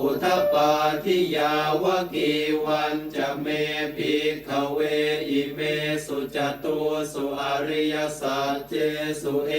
อุทปาทิยาวกีวันจะเมปิขเวอิเมสุจตุสุอริยสัจเจสุเอ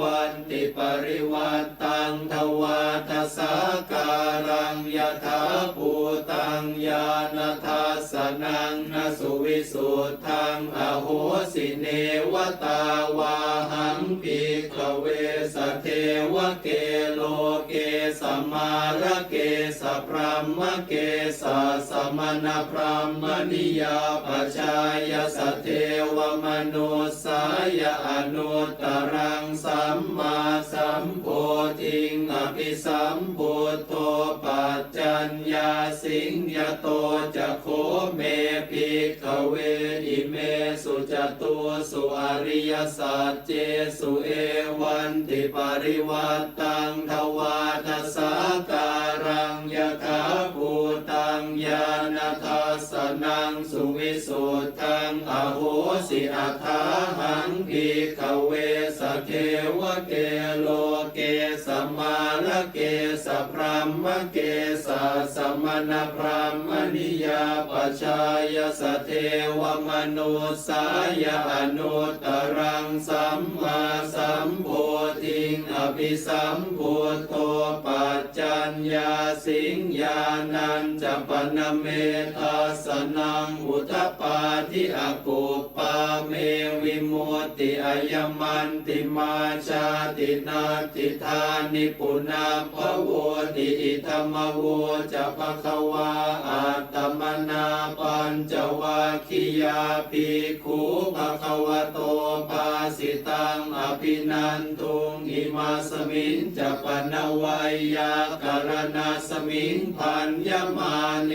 วันติปริวัตตังทวาทสาการังยถาภู ตังญาณทัสสนังนสุวิสุทธังอโหสิเนวตาวาหังภิกเวสเทวเกโลเกสมาระเกสพรหมเกสสมณพรหมนิยาปชายสเทวมนุสายอนุตรังสัมมาสัมโพธิงอภิสัมพุทโธปั จัญญาสิงยโตจะโคเมภิกขเวอิเมสุจตุสุอริยสัจเจสุเอวันติปริวัตตังทวาทสาการังยถาภูตังญาณทัสสนังสุวิสุทังอโหสิอัฏฐาหังภิกขเวสเทวเกโลเกสมา สพรามเกสสมณพรามนิยาปชายสเทวมนุสายอนุตต ปิสัมพุทโธปัจจัญญาสิงญานันจปนเมทัสนังอุทปาทิอากุปปาเมวิมุตติอายมันติมาชาตินาติธานิปุนาภโวติอิธรรมโวจะภควาอัตมนาปั ญจวัคคียาภิกขุภควโตภาสิตังอภินันทุงอิมาสมิงจะปนวัยยากรณาสมิงพันยมาเน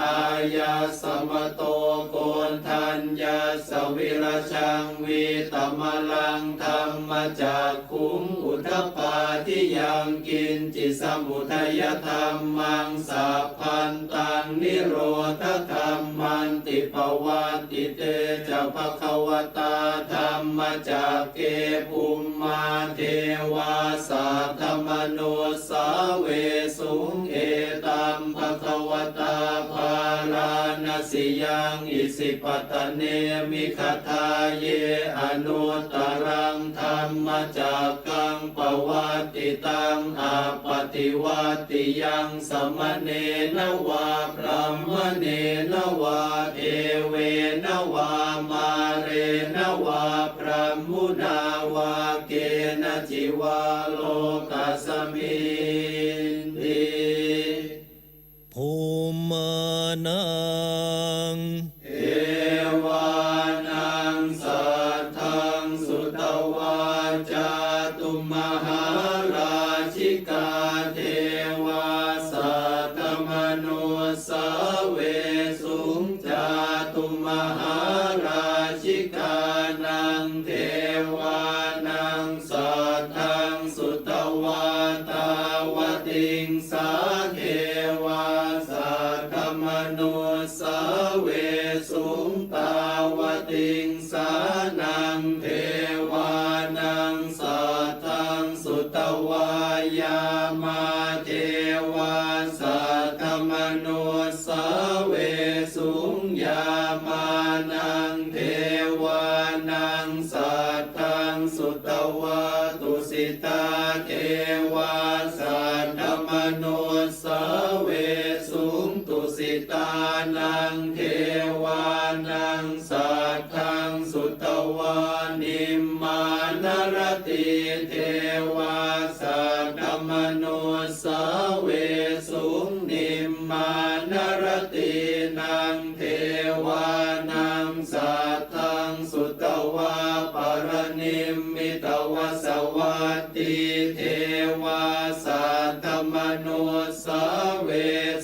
อายาสมโตโกนทัญญาสวิรชังวีตมลังธรรมจากคุงอุทปปาทิยังกินจิสมุทัยธรรมังสัพพันตังนิโรธธรรมั นติปวัติเตจะภควตาธรรมจากเกภุมมาเทวา ยังอิสิปตเนมิคทาเยอนุตตรังธรรมจากกังปวัตติตังอาปฏิวัติยังสมเนนวาพรหมเนนวาเอเวนวามาเรนวาพรหมุนาวาเกณจิวาโลกัสมิ นังเอวานังสัทธังสุตวาจาตุมหาราชิกาเทวาสัตมโนสเวสุงจาตุมหาราชิกานังเทวานังสัทธังสุตวาตาวติงสา สุตวาตุสิตาเทวาสัตตมโนสเวสุงตุสิตานังเทวานังสัทธังสุตวานิมมานรติเทวาสัตตมโนสเวสุงนิมมานรตินังเทวา วาสัตตมโนสเว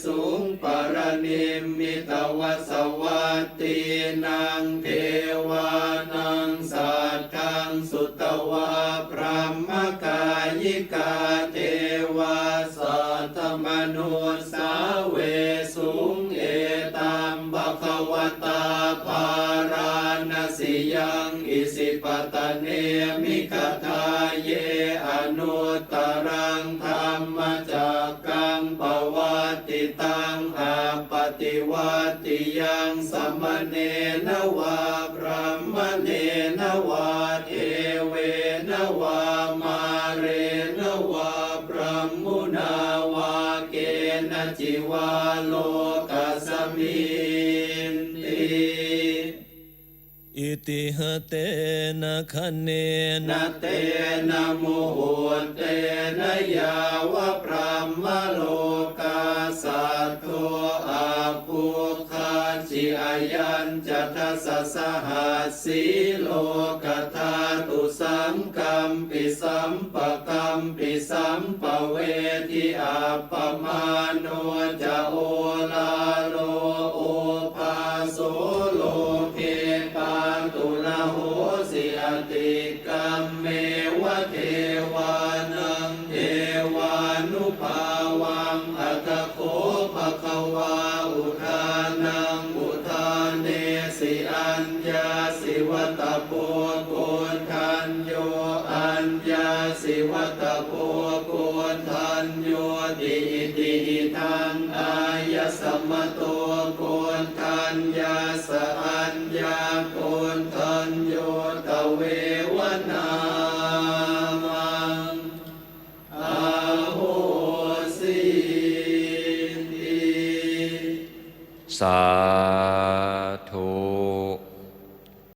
สุงปรนิมมิตวสวัตตินังเทวานังสัตตังสุตวาพระมกายิกาเทวาสัตมโนสเวสุงเอตัมภควตาภาราณสิยังอิสิปตเนมิคทาเย ตรังธรรมจักกังปวัติตังหาปฏิวัติยังสมเนนวาพระมเนนวาเทเวนวามาเรนวาพระมุนาวาเกณจิวาโล ติหเตนะคะเนนะเตนะโมโหเตนะยาวะพระมโลกาสัตโตอาภูคาจิอายัญจัตสสหัสสีโลกธาตุสัมกัมปิสัมปะกัมปิสัมปะเวทิอาปมาโนจะโอลา มตัวโกนทันยาสอัญญาโกนทันโยตเววนามังอาโหสิติสา